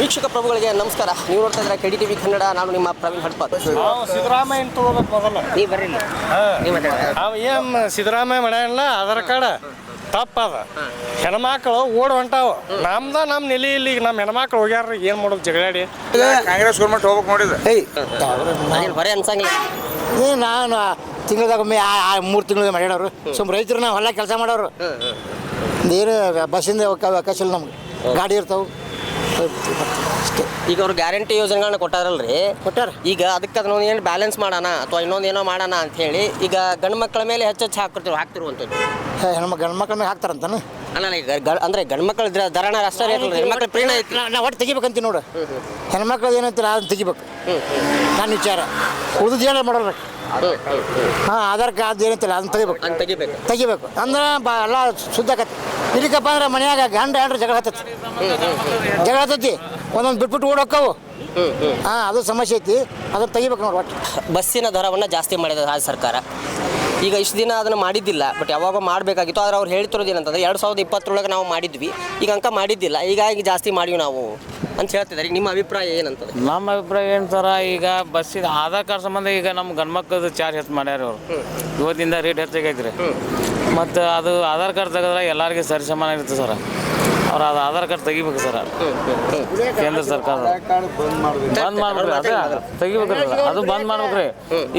ವೀಕ್ಷಕ ಪ್ರಭುಗಳಿಗೆ ನಮಸ್ಕಾರ. ನೀವು ನೋಡ್ತಾ ಇದ್ರೆ ಕೆಡಿ ಟಿವಿ ಕನ್ನಡ ನಾನು ನಿಮ್ಮ ಪ್ರವೀಣ್ ಹಡ್ಪತ್. ನಾವು ಸಿದ್ದರಾಮಯ್ಯ ತಗೋಬೇಕು ಮೊದಲ. ನೀ ಬರಲಿಲ್ಲ ಅವ ಏನ್ ಸಿದ್ದರಾಮಯ್ಯ ಮಾಡ್ಯಾನಲ್ಲ ಆಧಾರ್ ಕಾರ್ಡ್ ತಪ್ಪದ ಹೆಣ್ಮಕ್ಳು ಓಡ್ ಹೊಂಟಾವ. ನಮ್ದ ನಮ್ಮ ನೆಲಿ ಇಲ್ಲಿ ನಮ್ಮ ಹೆಣ್ಮಕ್ಳು ಹೋಗ್ಯಾರ ಏನ್ ಮಾಡೋದು ಜಗಳಾಡಿ? ಕಾಂಗ್ರೆಸ್ ಗೌರ್ಮೆಂಟ್ ಹೋಗ್ಬೇಕು ನೋಡಿದ್ರೆ. ಏಯ್ ಹೊರೆ ಅನ್ಸಂಗಿಲ್ಲ. ಏ ನಾನು ತಿಂಗಳದಾಗೊಮ್ಮೆ ಮೂರು ತಿಂಗಳು ಮಾಡ್ಯಾಡವ್ರು. ಸುಮ್ ರೈತರು ನಾವು ಹೊಲ ಕೆಲಸ ಮಾಡೋರು. ಏನು ಬಸ್ಸಿಂದ ಅವಕ- ಅವಕಾಶ ಇಲ್ಲ ನಮ್ಗೆ. ಗಾಡಿ ಇರ್ತಾವೆ. ಅಷ್ಟೇ ಈಗ ಅವ್ರು ಗ್ಯಾರಂಟಿ ಯೋಜನೆಗಳನ್ನ ಕೊಟ್ಟಾರಲ್ರಿ? ಕೊಟ್ಟಾರ. ಈಗ ಅದಕ್ಕೆ ಅದನ್ನ ಏನು ಬ್ಯಾಲೆನ್ಸ್ ಮಾಡೋಣ ಅಥವಾ ಇನ್ನೊಂದು ಏನೋ ಮಾಡೋಣ ಅಂತ ಹೇಳಿ ಈಗ ಗಂಡು ಮಕ್ಕಳ ಮೇಲೆ ಹೆಚ್ಚೆಚ್ಚು ಹಾಕ್ತಿರು ಹಾಕ್ತಿರುವಂಥದ್ದು. ಹೆಣ್ಮ ಗಂಡು ಮಕ್ಕಳ ಮೇಲೆ ಹಾಕ್ತಾರಂತಾನೆ? ಅಲ್ಲ ಈಗ ಗ- ಅಂದ್ರೆ ಗಂಡು ಮಕ್ಕಳ ದರಣ ಅಲ್ರಿ ಹೆಣ್ಮಕ್ಳ ಪ್ರೇರಣ ಐತಿ. ನಾ ಒಟ್ಟು ತೆಗಿಬೇಕಂತ ನೋಡು. ಹೆಣ್ಮಕ್ಳು ಏನಂತೀರ ಅದನ್ನ ತೆಗಿಬೇಕು. ನನ್ನ ವಿಚಾರ. ಉಳಿದು ಏನಾರು ಮಾಡೋರು ಹಾಂ ಆಧಾರ್ ಕಾರ್ಡ್ ಏನಂತಿಲ್ಲ ಅದನ್ನ ತೆಗಿಬೇಕು. ತೆಗಿಬೇಕು. ತೆಗಿಬೇಕು. ಅಂದ್ರೆ ಬಾ ಎಲ್ಲ ಶುದ್ಧ ಆಕತಿ ಇಲ್ಲಿಕಪ್ಪ ಅಂದ್ರೆ ಮನ್ಯಾಗ ಗಂಡ ಹೆಂಡ್ರ ಜಗಳ ಹತ್ತೈತಿ. ಜಗಳ ಹತ್ತೈತಿ. ಒಂದೊಂದು ಬಿಟ್ಬಿಟ್ಟು ಓಡೋಕ್ಕವು. ಹಾಂ ಅದು ಸಮಸ್ಯೆ ಐತಿ. ಅದನ್ನ ತೆಗಿಬೇಕು ನೋಡಿ ಒಟ್ಟು. ಬಸ್ಸಿನ ದರವನ್ನು ಜಾಸ್ತಿ ಮಾಡಿದೆ ರಾಜ್ಯ ಸರ್ಕಾರ. ಈಗ ಇಷ್ಟು ದಿನ ಅದನ್ನು ಮಾಡಿದ್ದಿಲ್ಲ ಬಟ್ ಯಾವಾಗ ಮಾಡಬೇಕಾಗಿತ್ತು ಆದರೆ ಅವ್ರು ಹೇಳ್ತಿರೋದು ಏನಂತಂದ್ರೆ ಎರಡು ಸಾವಿರದ ಇಪ್ಪತ್ತರೊಳಗೆ ನಾವು ಮಾಡಿದ್ವಿ ಈಗ ಅಂಕ ಮಾಡಿದ್ದಿಲ್ಲ ಈಗ ಈಗ ಜಾಸ್ತಿ ಮಾಡಿವಿ ನಾವು ಅಂತ ಹೇಳ್ತಿದ್ದಾರೆ. ಈಗ ನಿಮ್ಮ ಅಭಿಪ್ರಾಯ ಏನಂತ ನಮ್ಮ ಅಭಿಪ್ರಾಯ ಏನು ಸರ ಈಗ ಬಸ್ಸಿದ ಆಧಾರ್ ಕಾರ್ಡ್ ಸಂಬಂಧ ಈಗ ನಮ್ಮ ಗಂಡ್ಮಕ್ಳದ್ದು ಚಾರ್ಜ್ ಹೆಚ್ಚು ಮಾಡ್ಯಾರ ಅವರು. ಇವತ್ತಿಂದ ರೇಟ್ ಹೆಚ್ಚಾಗೈತ್ರಿ. ಮತ್ತು ಅದು ಆಧಾರ್ ಕಾರ್ಡ್ ತೆಗೆದ್ರೆ ಎಲ್ಲರಿಗೆ ಸರಿ ಸಮಾನ ಇರುತ್ತೆ ಸರ್. ಅವ್ರು ಅದು ಆಧಾರ್ ಕಾರ್ಡ್ ತೆಗಿಬೇಕು ಸರ್. ಕೇಂದ್ರ ಸರ್ಕಾರ ಬಂದ್ ಮಾಡ್ಬೇಕ್ರಿ ಅದೇ ತೆಗಿಬೇಕ್ರಿ ಅದು. ಅದು ಬಂದ್ ಮಾಡ್ಬೇಕ್ರಿ.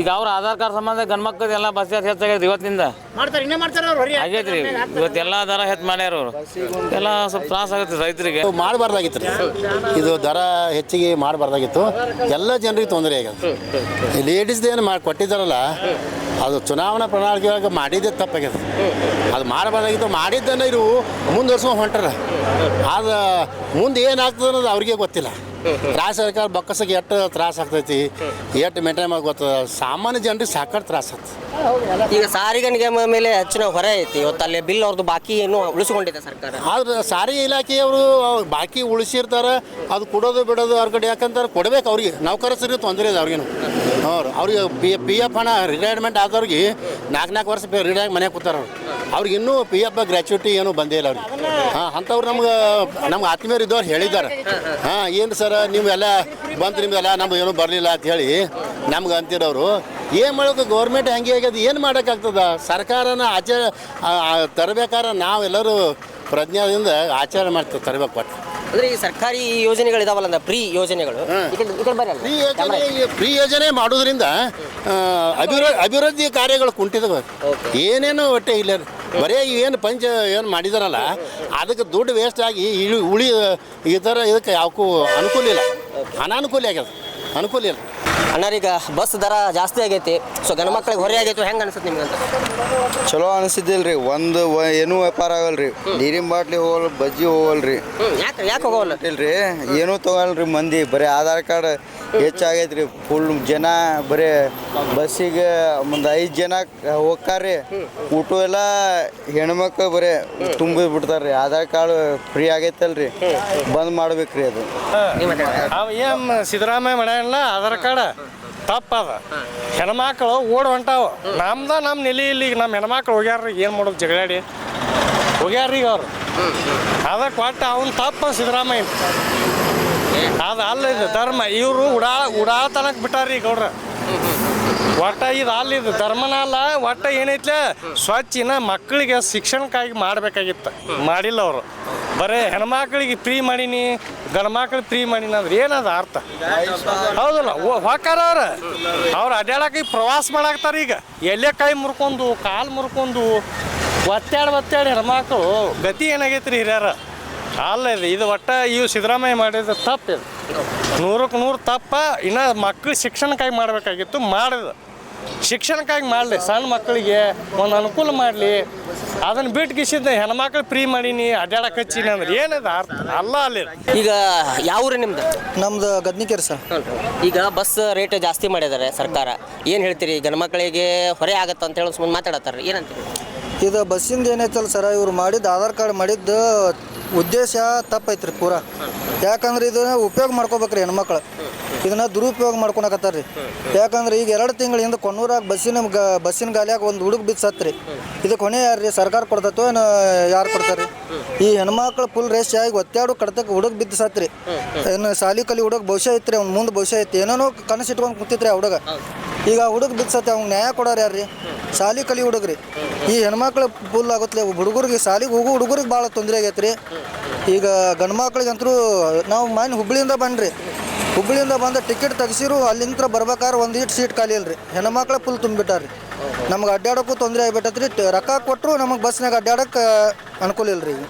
ಈಗ ಅವ್ರ ಆಧಾರ್ ಕಾರ್ಡ್ ಸಂಬಂಧ ಗಂಡ್ಮಕ್ಳದ್ದು ಎಲ್ಲ ಬಸ್ ಹೆಚ್ಚಾಗೈತಿ ಇವತ್ತಿಂದ. ಮಾಡ್ತಾರೆ ಇನ್ನೇ ಮಾಡ್ತಾರೆ ಅವ್ರು ಆಗೈತ್ರಿ. ಇವತ್ತೆಲ್ಲ ದರ ಹೆಚ್ಚು ಮಾಡ್ಯಾರ ಅವರು. ಎಲ್ಲ ಸ್ವಲ್ಪ ತ್ರಾಸ ಆಗುತ್ತೆ ರೈತರಿಗೆ. ಮಾಡಬಾರ್ದಾಗಿತ್ತು ರೀ. ಇದು ದರ ಹೆಚ್ಚಿಗೆ ಮಾಡಬಾರ್ದಾಗಿತ್ತು. ಎಲ್ಲ ಜನರಿಗೆ ತೊಂದರೆ ಆಗ್ಯದ. ಲೇಡೀಸ್ದು ಏನು ಮಾಡಿ ಕೊಟ್ಟಿದ್ದಾರಲ್ಲ ಅದು ಚುನಾವಣಾ ಪ್ರಣಾಳಿಕೆ ಒಳಗೆ ಮಾಡಿದ್ದೇ ತಪ್ಪಾಗ್ಯದ. ಅದು ಮಾಡಬಾರ್ದಾಗಿತ್ತು. ಮಾಡಿದ್ದನ್ನು ಇರು ಮುಂದುವರ್ಸ್ಕೊಂಡು ಹೊಂಟಾರ ಅದು ಮುಂದೆ ಏನಾಗ್ತದೆ ಅನ್ನೋದು ಅವ್ರಿಗೆ ಗೊತ್ತಿಲ್ಲ. ರಾಜ್ಯ ಸರ್ಕಾರ ಬೊಕ್ಕಸಕ್ಕೆ ಎಷ್ಟು ತ್ರಾಸ ಆಗ್ತೈತಿ ಎಷ್ಟು ಮೇಂಟೈನ್ ಮಾಡಿ ಗೊತ್ತದ ಸಾಮಾನ್ಯ ಜನರಿಗೆ ಸಾಕಷ್ಟು ತ್ರಾಸ ಆಗ್ತದೆ. ಈಗ ಸಾರಿಗೆ ನಿಗಮ ಮೇಲೆ ಹೆಚ್ಚಿನ ಹೊರೆ ಐತಿ ಇವತ್ತು ಅಲ್ಲಿ ಬಿಲ್ ಅವ್ರದ್ದು ಬಾಕಿ ಏನು ಉಳಿಸಿಕೊಂಡಿದೆ ಸರ್ಕಾರ? ಆದ್ರೆ ಸಾರಿಗೆ ಇಲಾಖೆಯವರು ಬಾಕಿ ಉಳಿಸಿರ್ತಾರೆ ಅದು ಕೊಡೋದು ಬಿಡೋದು ಅವ್ರ ಕಡೆ ಯಾಕಂತಾರೆ ಕೊಡ್ಬೇಕು ಅವ್ರಿಗೆ ನೌಕರಸರಿಗೆ ತೊಂದರೆ ಇದೆ ಅವ್ರಿಗೇನು. ಅವ್ರು ಅವ್ರಿಗೆ ಪಿ ಪಿ ಎಫ್ ಹಣ ರಿಟೈರ್ಮೆಂಟ್ ಆದವ್ರಿಗೆ ನಾಲ್ಕು ನಾಲ್ಕು ವರ್ಷ ರಿಟೈರ್ ಮನೆಗೆ ಕೂತಾರ ಅವ್ರು. ಅವ್ರಿಗೆ ಇನ್ನೂ ಪಿ ಎಫ್ ಗ್ರ್ಯಾಚುಟಿ ಏನೂ ಬಂದೇ ಇಲ್ಲ ಅವ್ರಿಗೆ. ಹಾಂ, ಅಂಥವ್ರು ನಮ್ಗೆ ನಮ್ಗೆ ಆತ್ಮೀಯರು ಇದ್ದವ್ರು ಹೇಳಿದ್ದಾರೆ. ಹಾಂ ಏನು ಸರ್ ನೀವೆಲ್ಲ ಬಂತು ನಿಮ್ದೆಲ್ಲ ನಮ್ಗೆ ಏನೂ ಬರಲಿಲ್ಲ ಅಂತ ಹೇಳಿ ನಮ್ಗೆ ಅಂತಿರೋರು. ಏನು ಮಾಡೋದು ಗೌರ್ಮೆಂಟ್ ಹೆಂಗೆ ಆಗ್ಯದ, ಏನು ಮಾಡೋಕ್ಕಾಗ್ತದ? ಸರ್ಕಾರನ ಆಚರಣೆ ತರಬೇಕಾದ್ರೆ ನಾವೆಲ್ಲರೂ ಪ್ರಜ್ಞಾದಿಂದ ಆಚರಣೆ ಮಾಡ್ತೀವಿ ತರಬೇಕು ಒಟ್ಟು. ಅಂದ್ರೆ ಈ ಸರ್ಕಾರಿ ಯೋಜನೆಗಳಿದಾವಲ್ಲ ಅಂದ್ರೆ ಫ್ರೀ ಯೋಜನೆಗಳು ಈ ಕಡೆ- ಈ ಕಡೆ ಬರ್ರಿ ಅಲ್ಲ. ಫ್ರೀ ಯೋಜನೆ ಫ್ರೀ ಯೋಜನೆ ಮಾಡೋದ್ರಿಂದ ಆ, ಅಭಿವೃದ್ಧಿ ಅಭಿವೃದ್ಧಿ ಕಾರ್ಯಗಳು ಕುಂಟಿದವು ಏನೇನು ಒಟ್ಟೆ ಇಲ್ಲ. ಬರೇ ಏನು ಪಂಚ ಏನು ಮಾಡಿದಾರಲ್ಲ ಅದಕ್ಕೆ ದುಡ್ಡು ವೇಸ್ಟ್ ಆಗಿ ಇಳಿ ಉಳಿ ಈ ಥರ ಇದಕ್ಕೆ ಯಾವಕ್ಕೂ ಅನುಕೂಲ ಇಲ್ಲ. ಅನಾನುಕೂಲ ಆಗ್ಯದ. ಅನುಕೂಲ ಇಲ್ಲ. ಅಣ್ಣಾರೀಗ ಬಸ್ ದರ ಜಾಸ್ತಿ ಆಗೈತಿ. ಸೊ ಗಂಡು ಮಕ್ಳಿಗೆ ಹೊರೆ ಆಗೈತಿ ಹೆಂಗೆ ಅನ್ಸುತ್ತೆ ನಿಮ್ಗೆ ಅಂತ? ಚಲೋ ಅನಿಸಿದ್ದಿಲ್ರಿ ಒಂದು ಏನು ಏನೂ ವ್ಯಾಪಾರ ಆಗಲ್ರಿ. ನೀರಿನ ಬಾಟ್ಲಿ ಹೋಗಲ್ ಬಜ್ಜಿ ಹೋಗಲ್ರಿ. ರೀ ಯಾಕೆ ಯಾಕೆ ಹೋಗೋಲ್ಲ ಇಲ್ರಿ ಏನೂ ತಗೊಳ್ರಿ ಮಂದಿ ಬರೀ ಆಧಾರ್ ಕಾರ್ಡ್ ಹೆಚ್ಚಾಗೈತ್ರಿ. ಫುಲ್ ಜನ ಬರೀ ಬಸ್ಸಿಗೆ ಒಂದು ಐದು ಜನ ಹೋಗ್ತಾರ್ರಿ ಊಟ ಎಲ್ಲ ಹೆಣ್ಮಕ್ಳು ಬರೀ ತುಂಬಿ ಬಿಡ್ತಾರ್ರಿ. ಆಧಾರ್ ಕಾರ್ಡ್ ಫ್ರೀ ಆಗೈತಲ್ರಿ. ಬಂದ್ ಮಾಡ್ಬೇಕ್ರಿ ಅದು. ಅವ ಏನ್ ಸಿದ್ದರಾಮಯ್ಯ ಮಾಡ್ಯಾನಲ್ಲ, ಆಧಾರ್ ಕಾರ್ಡ್ ತಪ್ಪದ ಹೆಣ್ಮಕ್ಳು ಓಡ್ ಹೊಂಟಾವ. ನಮ್ದ ನಮ್ಮ ನೆಲೆ ಇಲ್ಲಿ ನಮ್ಮ ಹೆಣ್ಮಕ್ಳು ಹೋಗ್ಯಾರ ಏನು ಮಾಡೋದು ಜಗಳಾಡಿ. ಹೋಗ್ಯಾರ ಈಗ ಅವ್ರು. ಅದಕ್ಕೆ ಒಟ್ಟು ಅವ್ನು ತಪ್ಪ ಸಿದ್ದರಾಮಯ್ಯ. ಅದು ಅಲ್ಲ ಇದು ಧರ್ಮ, ಇವರು ಉಡಾ, ಉಡಾತನಕ್ ಬಿಟ್ಟಾರಿ ಗೌಡ್ರ ಒಟ್ಟ ಇದು ಅಲ್ಲಿದ್ದು ಧರ್ಮನ ಅಲ್ಲ, ಒಟ್ಟ ಏನೈತ್ಲೆ ಸ್ವಚ್ಛ ಇನ್ನ ಮಕ್ಕಳಿಗೆ ಶಿಕ್ಷಣಕ್ಕಾಗಿ ಮಾಡಬೇಕಾಗಿತ್ತು. ಮಾಡಿಲ್ಲ ಅವರು. ಬರೇ ಹೆಣ್ಮಕ್ಳಿಗೆ ಫ್ರೀ ಮಾಡೀನಿ ಗಂಡು ಮಕ್ಳಿಗೆ ಫ್ರೀ ಮಾಡೀನಿ ಅಂದ್ರೆ ಏನದ ಅರ್ಥ? ಹೌದಲ್ಲ ಹೊಕ್ಕಾರ ಅವ್ರ. ಅವ್ರು ಅಡ್ಡಾಡಕ್ಕೆ ಪ್ರವಾಸ ಮಾಡಾಕ್ತಾರ ಈಗ. ಎಲ್ಲೇ ಕೈ ಮುರ್ಕೊಂಡು, ಕಾಲು ಮುರ್ಕೊಂಡು, ಒತ್ತಾಡಿ ಒತ್ತಾಡಿ ಹೆಣ್ಮಕ್ಳು, ಗತಿ ಏನಾಗೈತ್ರಿ ಹಿರಿಯರ? ಅಲ್ಲ ಇದು ಇದು ಒಟ್ಟ ಇವು ಸಿದ್ದರಾಮಯ್ಯ ಮಾಡಿದ ತಪ್ಪು ಇದು. ನೂರಕ್ಕೆ ನೂರು ತಪ್ಪ ಇನ್ನು ಮಕ್ಕಳು ಶಿಕ್ಷಣಕ್ಕಾಗಿ ಮಾಡಬೇಕಾಗಿತ್ತು ಮಾಡಿದ. ಶಿಕ್ಷಣಕ್ಕಾಗಿ ಮಾಡಲಿ ಸಣ್ಣ ಮಕ್ಕಳಿಗೆ ಒಂದು ಅನುಕೂಲ ಮಾಡಲಿ. ಅದನ್ನು ಬಿಟ್ಟು ಗಿಸಿದ್ದ ಹೆಣ್ಮಕ್ಳು ಫ್ರೀ ಮಾಡೀನಿ ಅಡ್ಡಾಡಕ್ಕೆ ಹಚ್ಚೀನಿ ಅಂದ್ರೆ ಏನದ ಅರ್ಥ? ಅಲ್ಲ ಅಲ್ಲಿ. ಈಗ ಯಾವ ಊರು ನಿಮ್ದು? ನಮ್ದು ಗದ್ನಿಕೆರೆ ಸರ್. ಈಗ ಬಸ್ ರೇಟ್ ಜಾಸ್ತಿ ಮಾಡಿದ್ದಾರೆ ಸರ್ಕಾರ. ಏನು ಹೇಳ್ತೀರಿ? ಗಂಡು ಮಕ್ಕಳಿಗೆ ಹೊರೆ ಆಗತ್ತೆ ಅಂತ ಹೇಳಿ ಸುಮ್ಮನೆ ಮಾತಾಡತ್ತಾರ ಏನಂತೀರಿ? ಇದು ಬಸ್ಸಿಂದ ಏನೈತಲ್ಲ ಸರ, ಇವ್ರು ಮಾಡಿದ್ದು ಆಧಾರ್ ಕಾರ್ಡ್ ಮಾಡಿದ್ದು ಉದ್ದೇಶ ತಪ್ಪೈತ್ರಿ ಪೂರಾ. ಯಾಕಂದ್ರೆ ಇದನ್ನ ಉಪಯೋಗ ಮಾಡ್ಕೋಬೇಕ್ರಿ ಹೆಣ್ಮಕ್ಳು. ಇದನ್ನ ದುರುಪಯೋಗ ಮಾಡ್ಕೊಳಕತ್ತಾರ ರೀ ಯಾಕಂದ್ರೆ ಈಗ ಎರಡು ತಿಂಗಳಿಂದ ಕೊನ್ನೂರಾಗ ಬಸ್ಸಿನ ಬಸ್ಸಿನ ಗಾಲಿಯಾಗ ಒಂದು ಹುಡುಗ ಬಿದ್ದು ಇದು ಹೊಣೆ ಯಾರು ರೀ ಸರ್ಕಾರ ಕೊಡ್ತೈತೋ ಏನು ಯಾರು ಕೊಡ್ತಾರೆ ಈ ಹೆಣ್ಮಕ್ಳು ಫುಲ್ ರೇಸ್ ಆಗಿ ಒತ್ತಾಡು ಕಡ್ತಕ್ಕೆ ಹುಡುಗ ಬಿದ್ದು ಸತ್ರಿ. ಏನು ಸಾಲಿ ಕಲಿ ಹುಡುಗ ಭವಿಷ್ಯ ಐತ್ರಿ, ಅವ್ನ ಮುಂದೆ ಭವಿಷ್ಯ ಐತಿ. ಏನೇನೋ ಕನಸು ಇಟ್ಕೊಂಡು ಕೂತಿತ್ರಿ ಆ ಹುಡುಗ. ಈಗ ಹುಡುಗ ಬಿಡ್ಸತ್ತೆ ಸತ್ತಿ ಅವ್ನಿಗೆ ನ್ಯಾಯ ಕೊಡೋರು ಯಾರ್ರಿ? ಶಾಲಿ ಕಲಿ ಹುಡುಗ್ರಿ. ಈ ಹೆಣ್ಮಕ್ಳು ಫುಲ್ ಆಗುತ್ತೆ ಹುಡುಗರಿಗೆ ಶಾಲಿಗೆ ಹೋಗು ಹುಡುಗರಿಗೆ ಭಾಳ ತೊಂದರೆ ಆಗೈತೆ ರೀ ಈಗ ಗಂಡು ಮಕ್ಳಿಗಂತರೂ ನಾವು ಮನೆ ಹುಬ್ಳಿಯಿಂದ ಬಂದ್ರಿ. ಹುಬ್ಳಿಯಿಂದ ಬಂದ ಟಿಕೆಟ್ ತೆಗಿಸಿರು ಅಲ್ಲಿಂದ ಬರ್ಬೇಕಾದ್ರೆ ಒಂದು ಇಟ್ಟು ಸೀಟ್ ಖಾಲಿ ಇಲ್ರಿ. ಹೆಣ್ಮಕ್ಳು ಫುಲ್ ತುಂಬಿಟ್ಟಾರ್ರಿ ನಮ್ಗೆ ಅಡ್ಡಾಡೋಕ್ಕೂ ತೊಂದರೆ ಆಗಿಬಿಟ್ಟತ್ರಿ. ರೊಕ್ಕ ಕೊಟ್ಟರು ನಮಗೆ ಬಸ್ನಾಗ ಅಡ್ಡಾಡಕ್ಕೆ ಅನುಕೂಲ ಇಲ್ರಿ. ರೀ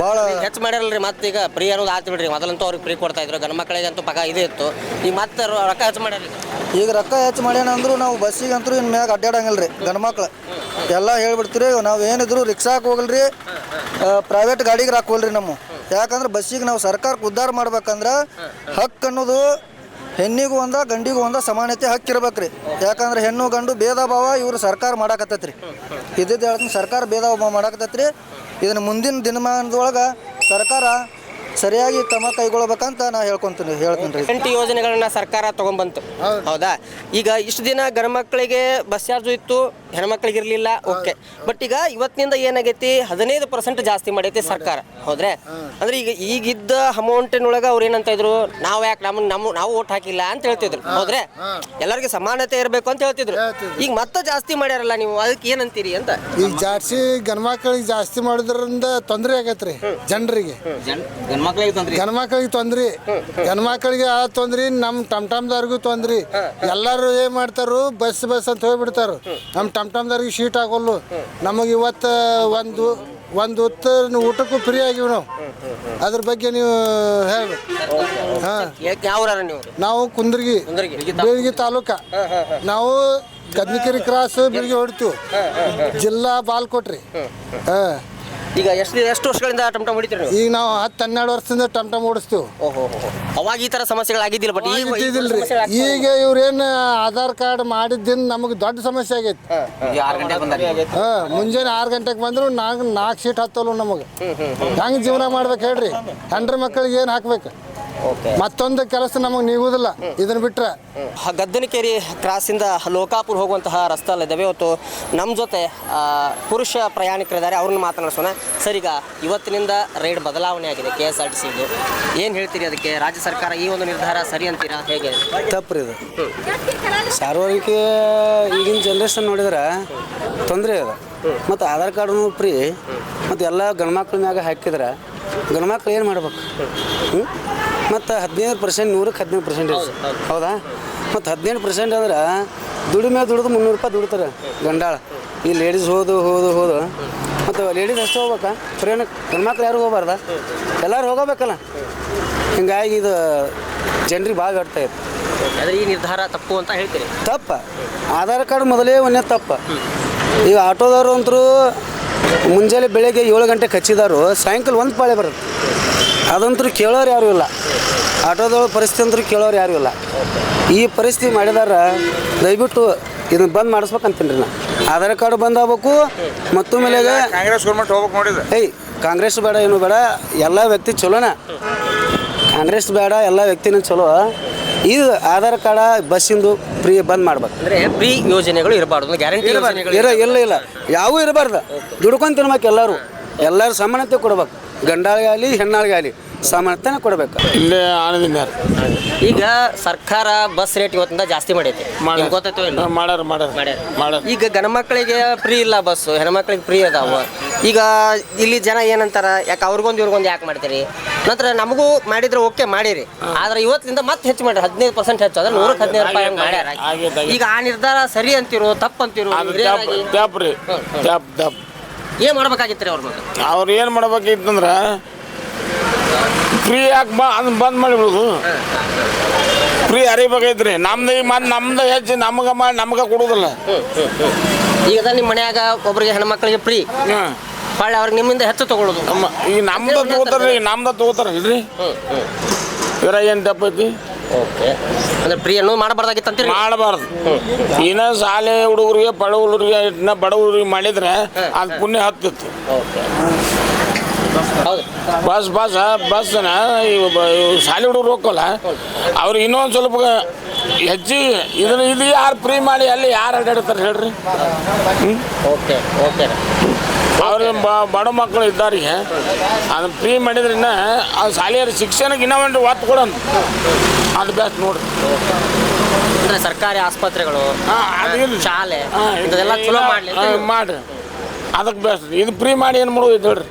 ಭಾಳ ಹೆಚ್ಚು ಮಾಡ್ಯಾರಲ್ರಿ ಮತ್ತೆ ಈಗ ಫ್ರೀ ಅನ್ನೋದು ಆಯ್ತು ಬಿಡ್ರಿ. ಮೊದಲಂತೂ ಅವ್ರಿಗೆ ಫ್ರೀ ಕೊಡ್ತಾ ಇದ್ರು. ಗಂಡು ಮಕ್ಕಳಿಗೆ ಅಂತೂ ಪಗ ಇದೇ ಇತ್ತು. ಈಗ ಮತ್ತೆ ರೊಕ್ಕ ಹೆಚ್ಚು ಮಾಡ್ಯಾರ ಈಗ. ರೊಕ್ಕ ಹೆಚ್ಚು ಮಾಡ್ಯಾನ ಅಂದ್ರೂ ನಾವು ಬಸ್ಸಿಗೆ ಅಂತೂ ಇನ್ನು ಮ್ಯಾಗ ಅಡ್ಡಾಡಂಗಿಲ್ಲ ರೀ ಗಂಡ್ಮಕ್ಳು ಎಲ್ಲ ಹೇಳ್ಬಿಡ್ತೀರಿ ನಾವು ಏನಿದ್ರು ರಿಕ್ಷಾಕ್ಕೆ ಹೋಗಲ್ರಿ ಪ್ರೈವೇಟ್ ಗಾಡಿಗೆ ಹಾಕೋಲ್ರಿ ನಮ್ಮ. ಯಾಕಂದ್ರೆ ಬಸ್ಸಿಗೆ ನಾವು ಸರ್ಕಾರಕ್ಕೆ ಉದ್ಧಾರ ಮಾಡ್ಬೇಕಂದ್ರೆ ಹಕ್ಕು ಅನ್ನೋದು ಹೆಣ್ಣಿಗೂ ಒಂದ ಗಂಡಿಗೂ ಒಂದ ಸಮಾನತೆ ಹಕ್ಕಿರ್ಬೇಕ್ರಿ ಯಾಕಂದ್ರೆ ಹೆಣ್ಣು ಗಂಡು ಭೇದ ಭಾವ ಇವರು ಸರ್ಕಾರ ಮಾಡಾಕತ್ತೈತ್ರಿ. ಇದ್ದಿದ್ದು ಹೇಳ್ತೀನಿ ಸರ್ಕಾರ ಭೇದ ಭಾವ ಮಾಡಾಕತ್ತೈತ್ರಿ. ಇದನ್ನ ಮುಂದಿನ ದಿನಮಾನದೊಳಗೆ ಸರ್ಕಾರ ಸರಿಯಾಗಿ ಕ್ರಮ ಕೈಗೊಳ್ಬೇಕಂತ ನಾ ಹೇಳ್ಕೊಂತೀನಿ ಹೇಳ್ತೀನಿ ರೀ. ಗ್ಯಾರಂಟಿ ಯೋಜನೆಗಳನ್ನ ಸರ್ಕಾರ ತಗೊಂಡ್ಬಂತು ಹೌದಾ. ಈಗ ಇಷ್ಟು ದಿನ ಗಂಡು ಮಕ್ಕಳಿಗೆ ಬಸ್ ಚಾರ್ಜು ಇತ್ತು. ಹೆಣ್ಮಕ್ಳಿಗೆ ಇರಲಿಲ್ಲ ಓಕೆ. ಬಟ್ ಈಗ ಇವತ್ತಿನಿಂದ ಏನಾಗೈತಿ? ಹದಿನೈದು ಪರ್ಸೆಂಟ್ ಜಾಸ್ತಿ ಮಾಡೈತಿ ಸರ್ಕಾರ. ಹೌದ್ರೆ? ಅಂದ್ರೆ ಈಗ ಈಗಿದ್ದ ಅಮೌಂಟಿನೊಳಗೆ ಅವ್ರು ಏನಂತ ಇದ್ರು? ನಾವು ಯಾಕೆ ನಮ್ಮ ನಮ್ಮ ನಾವು ಓಟ್ ಹಾಕಿಲ್ಲ ಅಂತ ಹೇಳ್ತಿದ್ರು. ಹೌದ್ರೆ? ಎಲ್ಲರಿಗೆ ಸಮಾನತೆ ಇರಬೇಕು ಅಂತ ಹೇಳ್ತಿದ್ರು. ಈಗ ಮತ್ತೆ ಜಾಸ್ತಿ ಮಾಡ್ಯಾರಲ್ಲ ನೀವು ಅದಕ್ಕೆ ಏನಂತೀರಿ ಅಂತ? ಈಗ ಜಾಸ್ತಿ ಗಂಡ್ಮಕ್ಳಿಗೆ ಜಾಸ್ತಿ ಮಾಡೋದ್ರಿಂದ ತೊಂದರೆ ಆಗತ್ರಿ ಜನರಿಗೆ. ಗಂಡ್ಮಕ್ಳಿಗೆ ತೊಂದ್ರಿ? ಗಂಡ್ಮಕ್ಳಿಗೆ ಆ ತೊಂದ್ರಿ ನಮ್ಮ ಟಮ್ ಟಮ್ದವ್ರಿಗೂ ತೊಂದ್ರಿ. ಎಲ್ಲಾರು ಏನ್ ಮಾಡ್ತಾರು ಬಸ್ ಬಸ್ ಅಂತ ಹೋಗ್ಬಿಡ್ತಾರು. ನಮ್ಮ ಟಮ್ ಟಮ್ದವ್ರಿಗೆ ಶೀಟ್ ಆಗೋಲ್ಲು ನಮಗೆ ಇವತ್ತು ಒಂದು ಒಂದು ಹೊತ್ತು ಊಟಕ್ಕೂ ಫ್ರೀ ಆಗಿವಿ ನಾವು. ಅದ್ರ ಬಗ್ಗೆ ನೀವು ಹೇಳಿ ಹಾಂ. ಯಾವ ನೀವು? ನಾವು ಕುಂದ್ರಗಿ ಕುಂದ್ರಗಿ. ಬೀಳ್ಗಿ ತಾಲೂಕ. ನಾವು ಗದ್ನಿಕೆರೆ ಕ್ರಾಸ್ ಬೀಳ್ಗಿ ಹೊಡ್ತೀವಿ. ಜಿಲ್ಲಾ ಬಾಲ್ಕೋಟ್ರಿ. ಹಾಂ. ಈಗ ಎಷ್ಟು ಎಷ್ಟು ವರ್ಷಗಳಿಂದ ಟಮ್ಟಮ್ ಟಮ್ ಹೊಡಿತೀರಿ ನೀವು? ಈಗ ನಾವು ಹತ್ತು ಹನ್ನೆರಡು ವರ್ಷದಿಂದ ಟಮ್ಟಮ್ ಟಮ್ ಓಡಿಸ್ತೀವಿ. ಓಹೋ ಅವಾಗ ಈ ತರ ಸಮಸ್ಯೆಗಳಾಗಿದ್ದಿಲ್ಲ ಬಟ್ ಈಗ ಇದ್ದಿದ್ದಿಲ್ರಿ ಈಗ ಇವ್ರೇನು ಆಧಾರ್ ಕಾರ್ಡ್ ಮಾಡಿದ್ದಿಂದ ನಮಗೆ ದೊಡ್ಡ ಸಮಸ್ಯೆ ಆಗೈತಿ. ಹಾ ಮುಂಜಾನೆ ಆರು ಗಂಟೆಗೆ ಬಂದ್ರು ನಾಲ್ಕು ನಾಲ್ಕು ಸೀಟ್ ಹತ್ತಲ್ಲ ನಮಗೆ. ಹೆಂಗೆ ಜೀವನ ಮಾಡ್ಬೇಕು ಹೇಳ್ರಿ? ಹಂಡ್ರ ಮಕ್ಕಳಿಗೆ ಏನು ಹಾಕ್ಬೇಕು? ಮತ್ತೊಂದು ಕೆಲಸ ನಮಗೆ ನೀಗುದಿಲ್ಲ. ಇದನ್ನ ಬಿಟ್ರೆ. ಗದ್ದನಕೇರಿ ಕ್ರಾಸಿಂದ ಲೋಕಾಪುರ ಹೋಗುವಂತಹ ರಸ್ತೆ ಇದ್ದಾವೆ ಇವತ್ತು ನಮ್ಮ ಜೊತೆ ಪುರುಷ ಪ್ರಯಾಣಿಕರಿದ್ದಾರೆ. ಅವ್ರನ್ನ ಮಾತನಾಡಿಸೋಣ. ಸರ್ ಈಗ ಇವತ್ತಿನಿಂದ ರೈಡ್ ಬದಲಾವಣೆ ಆಗಿದೆ ಕೆ ಎಸ್ ಆರ್ ಟಿ ಸಿದು ಏನು ಹೇಳ್ತೀರಿ ಅದಕ್ಕೆ? ರಾಜ್ಯ ಸರ್ಕಾರ ಈ ಒಂದು ನಿರ್ಧಾರ ಸರಿ ಅಂತೀರಾ? ಹೇಗೆ? ತಪ್ಪು ಇದು ಸಾರ್ವಜನಿಕ ಈಗಿನ ಜನ್ರೇಷನ್ ನೋಡಿದ್ರೆ ತೊಂದರೆ ಅದ ಮತ್ತು ಆಧಾರ್ ಕಾರ್ಡ್ನು ಫ್ರೀ ಮತ್ತು ಎಲ್ಲ ಗಂಡ್ಮಕ್ಳ ಮ್ಯಾಗ ಹಾಕಿದ್ರೆ ಗಂಡ್ಮಕ್ಳು ಏನು ಮಾಡ್ಬೇಕು? ಹ್ಞೂ ಮತ್ತು ಹದಿನೈದು ಪರ್ಸೆಂಟ್ ನೂರಕ್ಕೆ ಹದಿನೈದು ಪರ್ಸೆಂಟೇಜ್ ಹೌದಾ ಮತ್ತು ಹದಿನೆಂಟು ಪರ್ಸೆಂಟ್ ಅಂದ್ರೆ ದುಡಿಮೆ ದುಡಿದು ಮುನ್ನೂರು ರೂಪಾಯಿ ದುಡಿತಾರೆ ಗಂಡಾಳ. ಈ ಲೇಡೀಸ್ ಹೋದು ಹೋದು ಹೋದು. ಮತ್ತು ಲೇಡೀಸ್ ಅಷ್ಟೇ ಹೋಗ್ಬೇಕಾ? ಫ್ರೀನ ಗಂಡ್ಮಕ್ಳು ಯಾರು ಹೋಗ್ಬಾರ್ದ? ಎಲ್ಲರೂ ಹೋಗಬೇಕಲ್ಲ? ಹಿಂಗಾಗಿ ಇದು ಜನರಿಗೆ ಭಾಳ ವ್ಯರ್ಥ ಇತ್ತು ಈ ನಿರ್ಧಾರ ತಪ್ಪು ಅಂತ ಹೇಳ್ತೀರಿ. ತಪ್ಪ. ಆಧಾರ್ ಕಾರ್ಡ್ ಮೊದಲೇ ಒಂದೇ ತಪ್ಪ. ಈಗ ಆಟೋದವ್ರು ಅಂತರೂ ಮುಂಜಾನೆ ಬೆಳಗ್ಗೆ ಏಳು ಗಂಟೆಗೆ ಹಚ್ಚಿದಾರು ಸಾಯಂಕಾಲ ಒಂದು ಪಾಳೆ ಬರುತ್ತೆ. ಅದಂತೂ ಕೇಳೋರು ಯಾರು ಇಲ್ಲ. ಆಟೋದೊಳ ಪರಿಸ್ಥಿತಿ ಅಂತೂ ಕೇಳೋರು ಯಾರು ಇಲ್ಲ. ಈ ಪರಿಸ್ಥಿತಿ ಮಾಡಿದಾರ ದಯವಿಟ್ಟು ಇದನ್ನ ಬಂದ್ ಮಾಡಿಸ್ಬೇಕಂತೀನಿ ರೀ ನಾ. ಆಧಾರ್ ಕಾರ್ಡ್ ಬಂದ್ ಆಗ್ಬೇಕು ಮತ್ತು ಮೇಲೆ ಕಾಂಗ್ರೆಸ್ ಗೌರ್ಮೆಂಟ್ ಹೋಗ್ಬೇಕು ನೋಡಿದ್ರೆ ಏಯ್ ಕಾಂಗ್ರೆಸ್ ಬೇಡ ಏನು ಬೇಡ ಎಲ್ಲ ವ್ಯಕ್ತಿ ಚಲೋನ. ಕಾಂಗ್ರೆಸ್ ಬೇಡ ಎಲ್ಲ ವ್ಯಕ್ತಿನೂ ಚಲೋ. ಇದು ಆಧಾರ್ ಕಾರ್ಡ ಬಸ್ಸಿಂದು ಫ್ರೀ ಬಂದ್ ಮಾಡ್ಬೇಕು. ಅಂದ್ರೆ ಫ್ರೀ ಯೋಜನೆಗಳು ಇರಬಾರ್ದು ಗ್ಯಾರಂಟಿ ಯೋಜನೆಗಳು ಇರ ಇಲ್ಲ ಇಲ್ಲ. ಯಾವೂ ಇರಬಾರ್ದು. ದುಡ್ಕೊಂಡು ತಿನ್ಬೇಕು ಎಲ್ಲರೂ. ಎಲ್ಲರೂ ಸಮಾನತೆ ಕೊಡ್ಬೇಕು. ಗಂಡಾಳಿಗೆ ಆಗಲಿ ಹೆಣ್ಣಾಳಿಗೆ ಆಗಲಿ ಸಮಾನತೆನ ಕೊಡಬೇಕು. ಇಲ್ಲೇ ಆನಂದಿನ ಈಗ ಸರ್ಕಾರ ಬಸ್ ರೇಟ್ ಇವತ್ತಿಂದ ಜಾಸ್ತಿ ಮಾಡೈತಿ. ನಿಮ್ಗ್ ಗೊತ್ತೈತೋ ಇಲ್ಲ ಮಾಡ್ಯಾರ ಮಾಡ್ಯಾರ. ಮಾಡ್ಯಾರ. ಮಾಡ್ಯಾರ. ಈಗ ಗಣಮಕ್ಕಳಿಗೆ ಫ್ರೀ ಇಲ್ಲ ಬಸ್ ಹೆಣ್ಮಕ್ಳಿಗೆ ಫ್ರೀ ಅದಾವ. ಈಗ ಇಲ್ಲಿ ಜನ ಏನಂತಾರ ಯಾಕೆ ಅವ್ರಿಗೊಂದು ಇವ್ರಿಗೊಂದು ಯಾಕೆ ಮಾಡ್ತೀರಿ? ನಂತರ ನಮಗೂ ಮಾಡಿದ್ರೆ ಓಕೆ ಮಾಡಿರಿ. ಆದ್ರೆ ಇವತ್ತಿನಿಂದ ಮತ್ತೆ ಹೆಚ್ಚು ಮಾಡ್ರಿ ಹದಿನೈದು ಪರ್ಸೆಂಟ್ ಹೆಚ್ಚು. ಅಂದ್ರೆ ನೂರಕ್ಕೆ ಹದಿನೈದು ರೂಪಾಯಿ ಹಂಗ್ ಮಾಡ್ಯಾರ. ಆಗೈತೆ, ಈಗ ಆ ನಿರ್ಧಾರ ಸರಿ ಅಂತಿರೋ ತಪ್ಪು ಅಂತಿರೋ ಅದು ರೀ ಏನ್ ಮಾಡ್ಬೇಕಾಗಿತ್ತು ಅವ್ರ ಮತ್ತೆ ಅವ್ರು ಏನು ಮಾಡ್ಬೇಕಿತ್ತಂದ್ರೆ ಫ್ರೀ ಯಾಕೆ ಬಾ ಅದನ್ನ ಬಂದ್ ಮಾಡಿಬಿಡುದು. ಫ್ರೀ ಅರಿಬೇಕೈತ್ರಿ ನಮ್ದು ಈಗ ಮತ್ತೆ ನಮ್ದು ಹೆಚ್ಚು ನಮ್ಗೆ ಮಾಡಿ ನಮ್ಗೆ ಕೊಡೋದಿಲ್ಲ. ಈಗ ಅದ ನಿಮ್ಮ ಮನ್ಯಾಗ ಒಬ್ಬರಿಗೆ ಹೆಣ್ಮಕ್ಳಿಗೆ ಫ್ರೀ. ಹೊಳ್ಳಿ ಅವ್ರಿಗೆ ನಿಮ್ಮಿಂದ ಹೆಚ್ಚು ತಗೊಳ್ಳೋದು ನಮ್ಮ ಈಗ ನಮ್ದು ತಗೋತಾರ ಈಗ ನಮ್ದು ತಗೋತಾರ ಇಲ್ರಿ. ಇವರ ಏನು ತಪ್ಪೈತಿ ಓಕೆ. ಅಂದ್ರೆ ಫ್ರೀ ಅನ್ನೋದು ಮಾಡಬಾರ್ದಾಗಿತ್ತು ಅಂತೀರಿ? ಮಾಡಬಾರ್ದು. ಇನ್ನ ಶಾಲೆ ಹುಡುಗರಿಗೆ ಬಡವ್ರಿಗೆ ಇನ್ನ ಬಡವ್ರಿಗೆ ಮಾಡಿದ್ರೆ ಅದು ಪುಣ್ಯ ಹತ್ತಿತ್ತು. ಹೌದು ಬಸ್ ಬಸ್ ಬಸ್ನ ಇವು ಬ- ಇವು ಶಾಲೆ ಹುಡುಗರು ಹೋಗಲ್ಲ ಅವ್ರಿಗೆ ಇನ್ನೊಂದು ಸ್ವಲ್ಪ ಹೆಚ್ಚಿ ಇದನ್ನ ಇದು ಯಾರು ಫ್ರೀ ಮಾಡಿ ಅಲ್ಲಿ ಯಾರು ಅಡ್ಡಾಡ್ತಾರೆ ಹೇಳ್ರಿ? Okay okay. ಅವ್ರಿಗೆ ಬ- ಬಡ ಮಕ್ಕಳು ಇದ್ದಾರಿಗೆ ಅದನ್ನ ಫ್ರೀ ಮಾಡಿದ್ರಿಂದ ಆ ಶಾಲೆಯ ಶಿಕ್ಷಣಕ್ಕೆ ಇನ್ನೊಂದು ಒಂದು ಒತ್ತು ಕೊಡೋಣ ಅದು ಬೆಸ್ಟ್ ನೋಡ್ರಿ. ಅಂದ್ರೆ ಸರ್ಕಾರಿ ಆಸ್ಪತ್ರೆಗಳು ಹಾ, ಅದು ಇರ್ಲಿ. ಶಾಲೆ ಹಾ, ಚಲೋ ಹಾ, ಮಾಡ್ರಿ. ಅದಕ್ಕೆ ಬೆಸ್ಟ್ ಇದು ಫ್ರೀ ಮಾಡಿ ಏನು ಮಾಡೋದು ಹೇಳ್ರಿ.